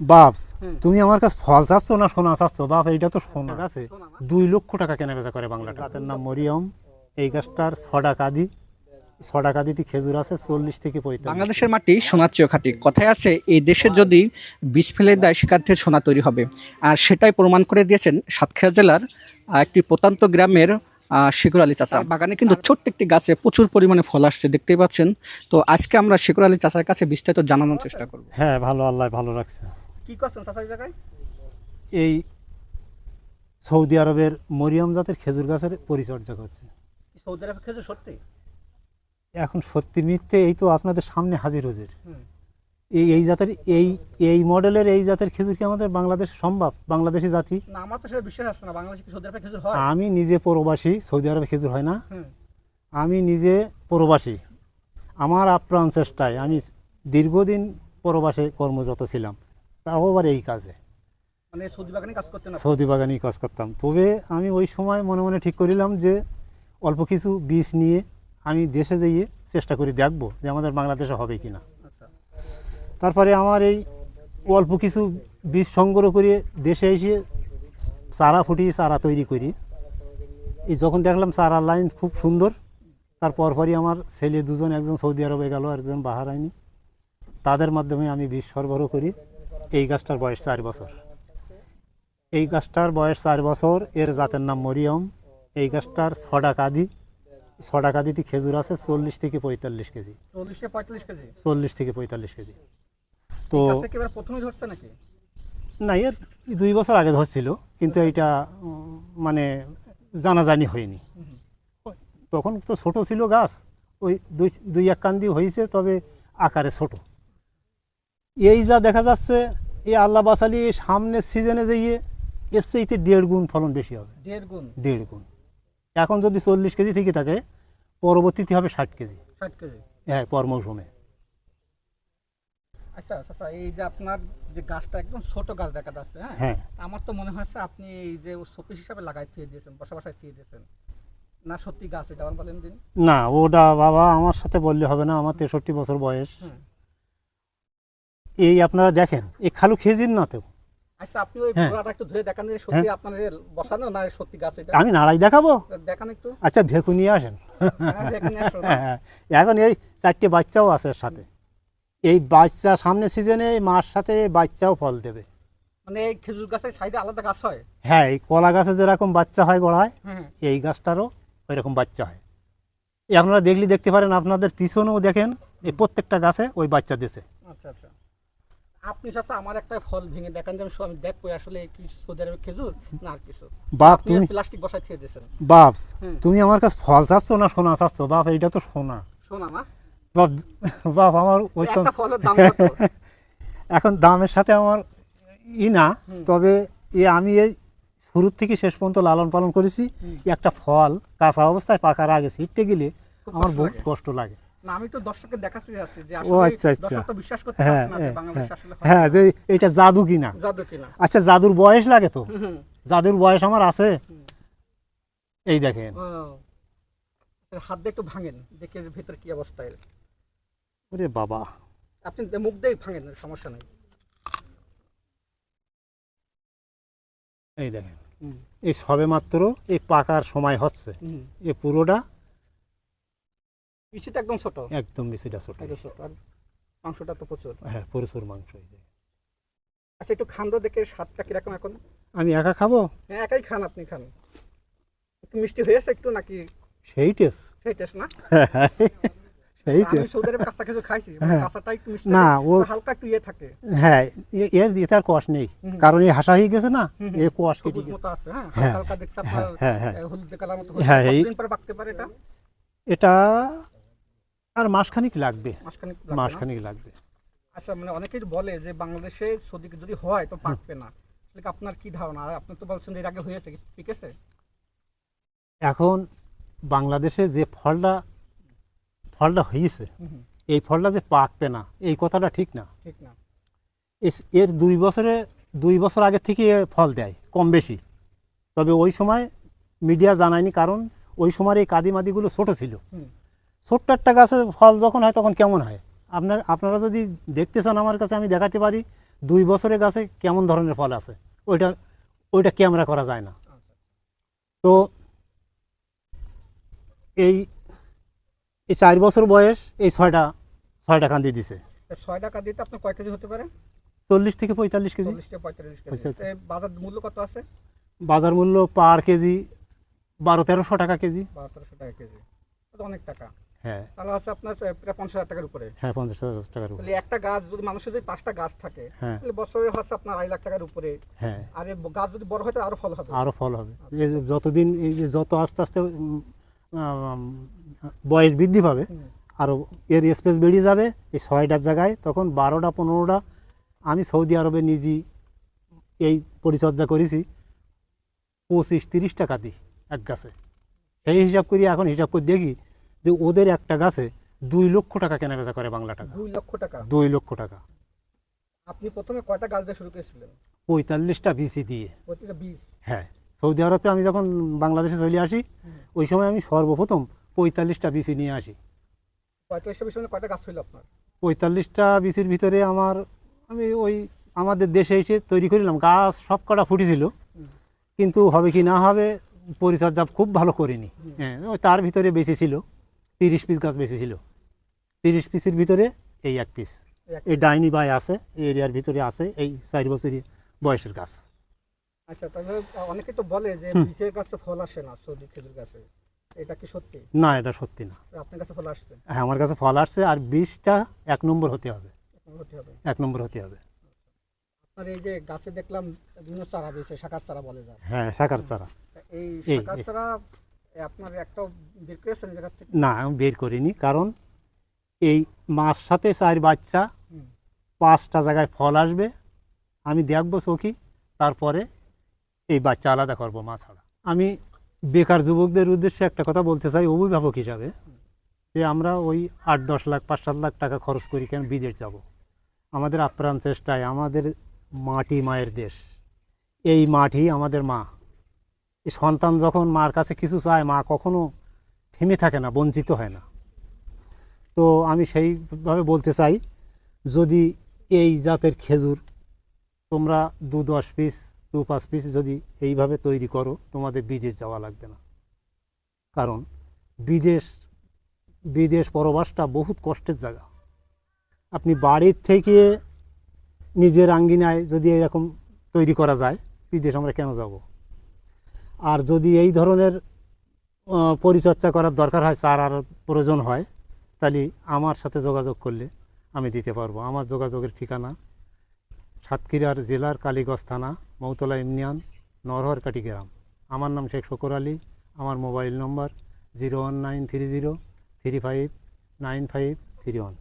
বাপ তুমি আমার কাছে ফল চাচ্ছ না সোনা চাচ্ছ? বাপ এইটা তো সোনা। আছে দুই লক্ষ টাকা কেনা বেচা করে বাংলা গাছের নাম মরিয়ম। এই গাছটার ছটা কাদি ছটা কাদিতে খেজুর আছে চল্লিশ থেকে পঁয়তাল্লিশ। বাংলাদেশের মাটি সোনার চেয়েও খাঁটি। কথায় আছে এই দেশে যদি বীজ ফেলে দেয় সেখান থেকে সোনা তৈরি হবে। আর সেটাই প্রমাণ করে দিয়েছেন সাতক্ষীরা জেলার একটি প্রত্যন্ত গ্রামের আহ, শিকুর আলী চাচা। বাগানে কিন্তু ছোট্ট একটি গাছে প্রচুর পরিমাণে ফল আসছে দেখতেই পাচ্ছেন। তো আজকে আমরা শিকুর আলী চাচার কাছে বিস্তারিত জানানোর চেষ্টা করব। হ্যাঁ ভালো আল্লাহ ভালো রাখছে। কি করছেন জায়গায়? এই সৌদি আরবের মরিয়ম জাতের খেজুর গাছের পরিচর্যা করছে। সৌদি আরবে খেয়েছে সত্যি? এখন সত্যি মিথ্যে এই তো আপনাদের সামনে হাজির হজির। এই এই জাতের এই এই মডেলের এই জাতের খেজুর কি আমাদের বাংলাদেশে সম্ভব? বাংলাদেশি জাতি? না আমার তো সেটা বিশ্বাস আসছে না বাংলাদেশে কি সৌদি আরবে খেজুর হয়? আমি নিজে প্রবাসী সৌদি আরবে খেজুর হয় না। আমি নিজে প্রবাসী। আমার আপ্রাণ চেষ্টায় আমি দীর্ঘদিন প্রবাসে কর্মরত ছিলাম। তাও আবার এই কাজে। মানে সৌদি বাগানে কাজ সৌদি বাগানেই কাজ করতাম। তবে আমি ওই সময় মনে মনে ঠিক করিলাম যে অল্প কিছু বীজ নিয়ে আমি দেশে যেয়ে চেষ্টা করি দেখব যে আমাদের বাংলাদেশে হবে কি না আচ্ছা। তারপরে আমার এই অল্প কিছু বীজ সংগ্রহ করে দেশে এসে চারা ফুটিয়ে চারা তৈরি করি। এই যখন দেখলাম চারা লাইন খুব সুন্দর তার পরপরই আমার ছেলে দুজন একজন সৌদি আরবে গেল একজন বাহারাইনি। তাদের মাধ্যমে আমি বীজ সরবরাহ করি। এই গাছটার বয়স চার বছর। এই গাছটার বয়স চার বছর এর জাতের নাম মরিয়ম। এই গাছটার ছটা কাদি ছটা কাদিতে খেজুর আছে চল্লিশ থেকে পঁয়তাল্লিশ কেজি। চল্লিশ থেকে পঁয়তাল্লিশ কেজি? তো ধরছে নাকি? না এর দুই বছর আগে ধরছিল কিন্তু এইটা উম, মানে জানাজানি হয়নি। তখন তো ছোট ছিল গাছ ওই দুই দুই এক কান্দি হয়েছে তবে আকারে ছোট। এই যা দেখা যাচ্ছে এই আল্লাহ বাসালি সামনের সিজনে যেয়ে এর চাইতে দেড় গুণ ফলন বেশি হবে। দেড় গুণ? দেড় গুণ। এখন যদি চল্লিশ কেজি থেকে থাকে পরবর্তীতে হবে ষাট কেজি। ষাট কেজি? হ্যাঁ পর মৌসুমে। আচ্ছা আচ্ছা এই যে আপনার যে গাছটা একদম ছোট গাছ দেখা যাচ্ছে হ্যাঁ? হ্যাঁ। আমার তো মনে হচ্ছে আপনি এই যে শোপিস হিসাবে লাগাই দিয়ে দিয়েছেন বসা বসায় দিয়ে দিয়েছেন। না সত্যি গাছ এটা আমার বলেন দিন। না ওটা বাবা আমার সাথে বললে হবে না আমার তেষট্টি বছর বয়স। এই আপনারা দেখেন এই খালু খেজির না তো। আচ্ছা আপনি ওই হ্যাঁ। একটু ধরে দেখান সত্যি আপনাদের বসানো না সত্যি গাছ এটা? আমি নাড়াই দেখাবো? দেখান একটু। আচ্ছা ভেকু নিয়ে আসেন। হ্যাঁ। হ্যাঁ, এখন এই চারটে বাচ্চাও আছে এর সাথে। এই বাচ্চা সামনে সিজনে এই মার সাথে বাচ্চাও ফল দেবে। মানে এই খেজুর গাছের সাইডে আলাদা গাছ হয়? হ্যাঁ এই কলা গাছে যেরকম বাচ্চা হয় গোড়ায় হ্যাঁ এই গাছটারও ওই রকম বাচ্চা হয়। এই আপনারা দেখলে দেখতে পারেন আপনাদের পিছনেও দেখেন এই প্রত্যেকটা গাছে ওই বাচ্চা দিছে। আচ্ছা আচ্ছা। আপনি চাচা আমার একটা ফল ভেঙে দেখান যে আমি দেখব আসলে কি সৌদি আরবের খেজুর না আর কিছু। বাপ তুমি প্লাস্টিক বসায় খেয়ে দিয়েছেন। বাপ তুমি আমার কাছে ফল চাচ্ছ না সোনা চাচ্ছ? বাপ এইটা তো সোনা। শোনা না বাপ বাপ আমার ওই একটা ফলের দাম এখন দামের সাথে আমার ই না তবে এ আমি এই শুরুর থেকে শেষ পর্যন্ত লালন পালন করেছি। একটা ফল কাঁচা অবস্থায় পাকার আগে ছিটতে গেলে আমার বহুত কষ্ট লাগে। আমি তো দর্শককে দেখাচ্ছি যাচ্ছি যে আসলে আচ্ছা, আচ্ছা। দর্শক তো বিশ্বাস করতে হ্যাঁ না যে হ্যাঁ, বাংলাদেশ হ্যাঁ, আসলে হ্যাঁ যে এটা জাদু কিনা। জাদু কিনা। আচ্ছা জাদুর বয়স লাগে তো? জাদুর বয়স আমার আছে? এই দেখেন। আচ্ছা, হাত দিয়ে একটু ভাঙেন দেখে যে ভেতর কি অবস্থা ওরে বাবা। আপনি মুখ দিয়ে ভাঙেন সমস্যা নেই। এই দেখেন। এই সবে মাত্র এই পাকার সময় হচ্ছে। এ পুরোটা পিসিটা একদম ছোট। একদম ছোট। একদম ছোট। আর মাংসটা তো প্রচুর। হ্যাঁ প্রচুর মাংস এই যে। আচ্ছা একটু খান তো দেখে স্বাদটা কীরকম এখন? আমি একা খাব? হ্যাঁ একাই খান আপনি খান। একটু মিষ্টি হয়েছে একটু নাকি? সেই টেস্ট সেই টেস্ট না? সেই আমি টেস্ট সৌদি আরবে কাঁচা কিছু খাইছি মানে হ্যাঁ। কাঁচাটা একটু মিষ্টি না, ও- হালকা একটু ইয়ে থাকে। হ্যাঁ এ- আর কষ নেই। কারণ এই হাসা হয়ে গেছে না হুম, এ কষ কেটে গেছে। আছে হ্যাঁ? হ্যাঁ, হালকা হালকা আপনার হ্যাঁ হ্যাঁ আহ, হলুদ কালার মতো হ্যাঁ, এই- কতদিন পাকতে পারে এটা? এটা আর মাসখানিক লাগবে। মাসখানেক লাগবে মাসখানিক লাগবে। আচ্ছা মানে অনেকেই বলে যে বাংলাদেশে সৌদি যদি হয় তো পাকবে না। আপনার কি ধারণা? আর আপনি তো বলছেন এর আগে হয়েছে ঠিক আছে? এখন বাংলাদেশে যে ফলটা ফলটা হয়েছে এই ফলটা যে পাকবে না এই কথাটা ঠিক না। ঠিক না। এর দুই বছরে দুই বছর আগে থেকে ফল দেয় কম বেশি। তবে ওই সময় মিডিয়া জানায়নি কারণ ওই সময় এই কাদিমাদিগুলো ছোট ছিল। ছোট্ট একটা গাছে ফল যখন হয় তখন কেমন হয়? আপনার আপনারা যদি দেখতে চান আমার কাছে আমি দেখাতে পারি দুই বছরের গাছে কেমন ধরনের ফল আছে। ওইটা ওইটা ক্যামেরা করা যায় না। তো এই এই চার বছর বয়স এই ছয়টা ছয়টা কান্দি দিছে। ছয় টাকা দিতে আপনার কয় কেজি হতে পারে? চল্লিশ থেকে পঁয়তাল্লিশ কেজি। বাজার মূল্য কত আছে? বাজার মূল্য পার কেজি বারো তেরোশো টাকা কেজি। বারো তেরোশো টাকা কেজি। অনেক টাকা। হ্যাঁ। তাহলে হচ্ছে আপনার প্রায় পঞ্চাশ হাজার টাকার উপরে। হ্যাঁ পঞ্চাশ হাজার টাকার উপরে। একটা গাছ যদি মানুষের যদি পাঁচটা গাছ থাকে হ্যাঁ। তাহলে বছরে হচ্ছে আপনার আড়াই লাখ টাকার উপরে। হ্যাঁ। আর গাছ যদি বড় হয় তাহলে আরও ফল হবে। আরও ফল হবে। এই যতদিন এই যে যত আস্তে আস্তে বয়স বৃদ্ধি পাবে। আরও এর স্পেস বেরিয়ে যাবে এই ছয়টার জায়গায় তখন বারোটা পনেরোটা আমি সৌদি আরবে নিজেই এই পরিচর্যা করেছি পঁচিশ তিরিশ টাকা দিই এক গাছে। সেই হিসাব করি এখন হিসাব করে দেখি যে ওদের একটা গাছে দুই লক্ষ টাকা কেনা বেচা করে বাংলা টাকা। দুই লক্ষ টাকা? দুই লক্ষ টাকা। আপনি প্রথমে কয়টা গাছ দিয়ে শুরু করেছিলেন? পঁয়তাল্লিশটা বিসি দিয়ে। হ্যাঁ সৌদি আরবে আমি যখন বাংলাদেশে চলে আসি ওই সময় আমি সর্বপ্রথম পঁয়তাল্লিশটা বিসি নিয়ে আসি। পঁয়তাল্লিশটা বিষয় কয়টা গাছ ছিল আপনার? পঁয়তাল্লিশটা বিসির ভিতরে আমার আমি ওই আমাদের দেশে এসে তৈরি করিলাম গাছ সব কটা ফুটেছিল। কিন্তু হবে কি না হবে পরিচর্যা খুব ভালো করিনি। হ্যাঁ ওই তার ভিতরে বেশি ছিল। তিরিশ পিস গাছ বেশি ছিল। তিরিশ পিসের ভিতরে এই এক পিস এই ডাইনি বাই আছে এই এরিয়ার ভিতরে আছে এই চার বছরই বয়সের গাছ। আচ্ছা তাহলে অনেকে তো বলে যে গাছে ফল আসে না সৌদি খেজুর গাছে। এটা কি সত্যি? না এটা সত্যি না। আপনার কাছে ফল আসছে? হ্যাঁ আমার কাছে ফল আসছে আর বীজটা এক নম্বর হতে হবে। এক নম্বর হতে হবে। আপনার এই যে গাছে দেখলাম বিভিন্ন চারা রয়েছে শাখার চারা বলে যায়। হ্যাঁ শাকার চারা। এই এই। চারা আপনার একটা বের করেছেন জায়গা থেকে? না আমি বের করিনি কারণ এই মাস সাথে চার বাচ্চা পাঁচটা জায়গায় ফল আসবে আমি দেখব চোখি তারপরে এই বাচ্চা আলাদা করব মা ছাড়া। আমি বেকার যুবকদের উদ্দেশ্যে একটা কথা বলতে চাই অভিভাবক হিসাবে যে আমরা ওই আট দশ লাখ পাঁচ সাত লাখ টাকা খরচ করি কেন বিদেশ যাব? আমাদের আপ্রাণ চেষ্টায় আমাদের মাটি মায়ের দেশ। এই মাটি আমাদের মা সন্তান যখন মার কাছে কিছু চায়, মা কখনো থেমে থাকে না, বঞ্চিত হয় না। তো আমি সেইভাবে বলতে চাই, যদি এই জাতের খেজুর তোমরা দু দশ পিস, দু পাঁচ পিস যদি এইভাবে তৈরি করো, তোমাদের বিদেশ যাওয়া লাগবে না। কারণ বিদেশ বিদেশ পরবাসটা বহুত কষ্টের জায়গা। আপনি বাড়ির থেকে নিজের আঙ্গিনায় যদি এরকম তৈরি করা যায়, বিদেশ আমরা কেন যাব? আর যদি এই ধরনের পরিচর্যা করার দরকার হয় চার আর প্রয়োজন হয়, তাহলে আমার সাথে যোগাযোগ করলে আমি দিতে পারব। আমার যোগাযোগের ঠিকানা সাতক্ষীরার জেলার কালীগঞ্জ থানা, মৌতলা ইউনিয়ন, নরহরকাটি গ্রাম। আমার নাম শেখ শকর আলী, আমার mobile number zero one nine three zero three five nine five three one.